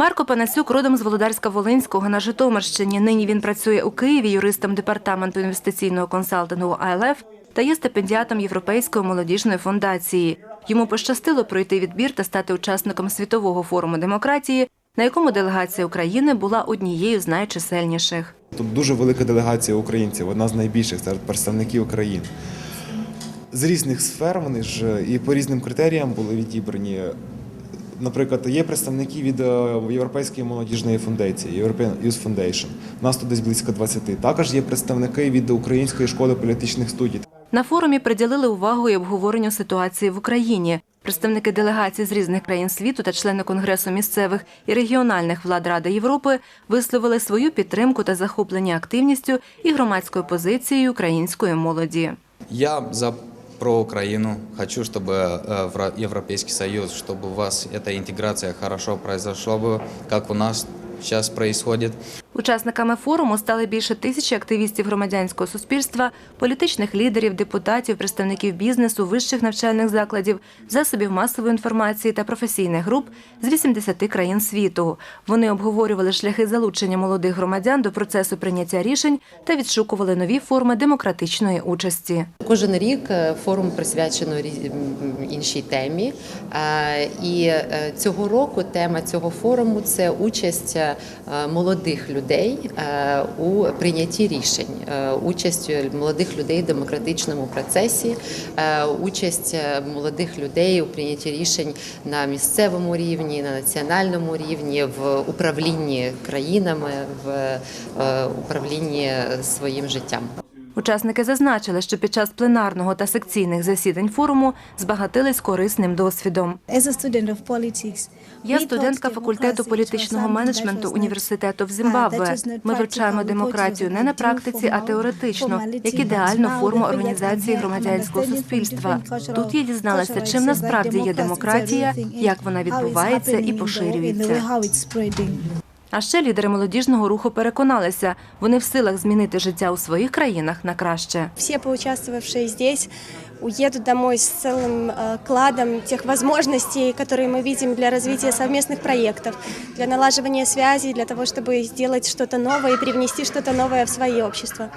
Марко Панасюк родом з Володарська-Волинського на Житомирщині. Нині він працює у Києві юристом департаменту інвестиційного консалтингу АЛФ та є стипендіатом Європейської молодіжної фундації. Йому пощастило пройти відбір та стати учасником світового форуму демократії, на якому делегація України була однією з найчисельніших. Тут дуже велика делегація українців, одна з найбільших серед представників країн. З різних сфер вони ж і по різним критеріям були відібрані. Наприклад, є представники від е, Європейської молодіжної фундації European Youth Foundation. Нас тут десь близько 20. Також є представники від Української школи політичних студій. На форумі приділили увагу і обговоренню ситуації в Україні. Представники делегацій з різних країн світу та члени Конгресу місцевих і регіональних влад Ради Європи висловили свою підтримку та захоплення активністю і громадською позицією української молоді. Я за про Украину. Хочу, чтобы э, в Ра- Европейский Союз, чтобы у вас эта интеграция хорошо произошла бы, как у нас сейчас происходит. Учасниками форуму стали більше тисячі активістів громадянського суспільства, політичних лідерів, депутатів, представників бізнесу, вищих навчальних закладів, засобів масової інформації та професійних груп з 80 країн світу. Вони обговорювали шляхи залучення молодих громадян до процесу прийняття рішень та відшукували нові форми демократичної участі. Кожен рік е, форум присвячено іншій темі. І е, цього року тема цього форуму це участь е, молодих людей е, у прийнятті рішень, е, участь молодих людей в демократичному процесі, е, участь молодих людей у прийнятті рішень на місцевому рівні, на національному рівні, в управлінні країнами, в управлінні своїм життям. Учасники зазначили, що під час пленарного та секційних засідань форуму збагатились корисним досвідом. Я студентка факультету політичного менеджменту університету в Зімбабве. Ми вивчаємо демократію не на практиці, а теоретично, як ідеальну форму організації громадянського суспільства. Тут я дізналася, чим насправді є демократія, як вона відбувається і поширюється. how it's spreading. А ще лідери молодіжного руху переконалися, вони в силах змінити життя у своїх країнах на краще. все поучаствовавшие здесь уедут домой с целым э, кладом тех возможностей, которые мы видим для развития совместных проектов, для налаживания связей, для того, чтобы сделать что-то новое и привнести что-то новое в свои общества.